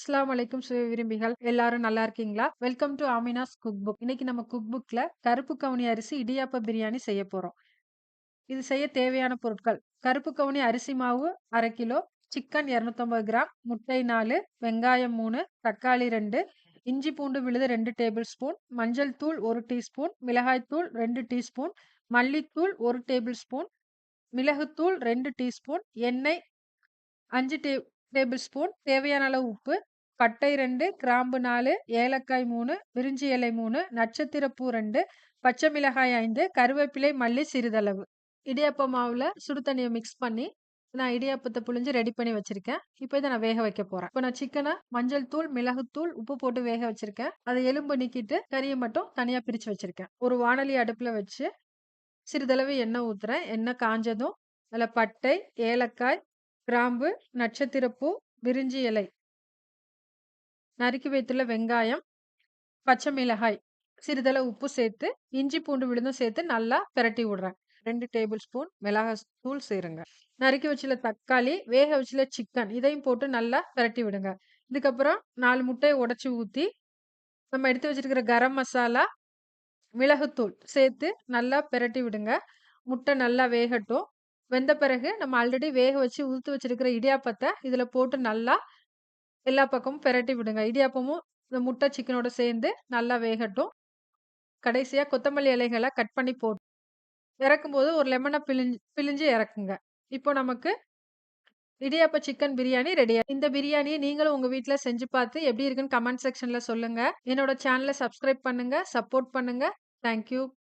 அஸ்லாம் வலைக்கும் சுய விரும்பிகள் எல்லாரும் நல்லா இருக்கீங்களா? Welcome to Amina's cook book. இன்னைக்கு நம்ம குக் புக்ல கருப்பு கவுனி அரிசி இடியாப்ப பிரியாணி செய்ய போறோம். இது செய்ய தேவையான பொருட்கள்: கருப்பு கவுனி அரிசி மாவு அரை கிலோ, சிக்கன் 250 கிராம், முட்டை நாலு வெங்காயம் மூணு தக்காளி ரெண்டு இஞ்சி பூண்டு விழுது ரெண்டு டேபிள் ஸ்பூன், மஞ்சள் தூள் ஒரு டீஸ்பூன், மிளகாய்த்தூள் ரெண்டு டீஸ்பூன், மல்லித்தூள் ஒரு டேபிள் ஸ்பூன், மிளகுத்தூள் ரெண்டு டீஸ்பூன், எண்ணெய் அஞ்சு டே டேபிள் ஸ்பூன், தேவையான அளவு உப்பு, பட்டை ரெண்டு கிராம்பு நாலு ஏலக்காய் மூணு பிரிஞ்சி இலை மூணு நட்சத்திரப்பூ ரெண்டு பச்சை மிளகாய் ஐந்து கருவேப்பிலை, மல்லி சிறிதளவு. இடியாப்ப மாவில் சுடு தண்ணியை மிக்ஸ் பண்ணி, நான் இடியாப்பத்தை புழிஞ்சு ரெடி பண்ணி வச்சிருக்கேன். இப்போ இதை நான் வேக வைக்க போறேன். இப்போ நான் சிக்கனை மஞ்சள் தூள், மிளகுத்தூள், உப்பு போட்டு வேக வச்சிருக்கேன். அதை எலும்பு நீக்கிட்டு, கறியை மட்டும் தனியாக பிரித்து வச்சிருக்கேன். ஒரு வானொலி அடுப்பில் வச்சு, சிறிதளவு எண்ணெய் ஊற்றுறேன் எண்ணெய் காஞ்சதும், அதில் பட்டை, ஏலக்காய், கிராம்பு, நட்சத்திரப்பூ, விரிஞ்சி இலை நறுக்கி வைத்துள்ள வெங்காயம், பச்சை மிளகாய், சிறிதளவு உப்பு சேர்த்து, இஞ்சி பூண்டு விழுந்தும் சேர்த்து நல்லா பிரட்டி விடுறேன். ரெண்டு டேபிள் ஸ்பூன் மிளகாய் தூள் சேருங்க. நறுக்கி வச்சுள்ள தக்காளி, வேக வச்சுள்ள சிக்கன் இதையும் போட்டு நல்லா பிரட்டி விடுங்க. இதுக்கப்புறம் நாலு முட்டையை உடச்சி ஊற்றி நம்ம எடுத்து வச்சிருக்கிற கரம் மசாலா, மிளகுத்தூள் சேர்த்து நல்லா பிரட்டி விடுங்க. முட்டை நல்லா வேகட்டும். வெந்த பிறகு நம்ம ஆல்ரெடி வேக வச்சு உதுத்து வச்சிருக்கிற இடியாப்பத்தை இதில் போட்டு நல்லா எல்லா பக்கமும் பிரட்டி விடுங்க. இடியாப்பமும் இந்த முட்டை சிக்கனோட சேர்ந்து நல்லா வேகட்டும். கடைசியாக கொத்தமல்லி இலைகளை கட் பண்ணி போட்டு இறக்கும்போது ஒரு லெமனை பிழிஞ்சு பிழிஞ்சு இறக்குங்க. இப்போ நமக்கு இடியாப்ப சிக்கன் பிரியாணி ரெடியா இந்த பிரியாணியை நீங்களும் உங்கள் வீட்டில் செஞ்சு பார்த்து எப்படி இருக்குன்னு கமெண்ட் செக்ஷனில் சொல்லுங்கள் என்னோட சேனலை சப்ஸ்கிரைப் பண்ணுங்கள் சப்போர்ட் பண்ணுங்கள் தேங்க் யூ.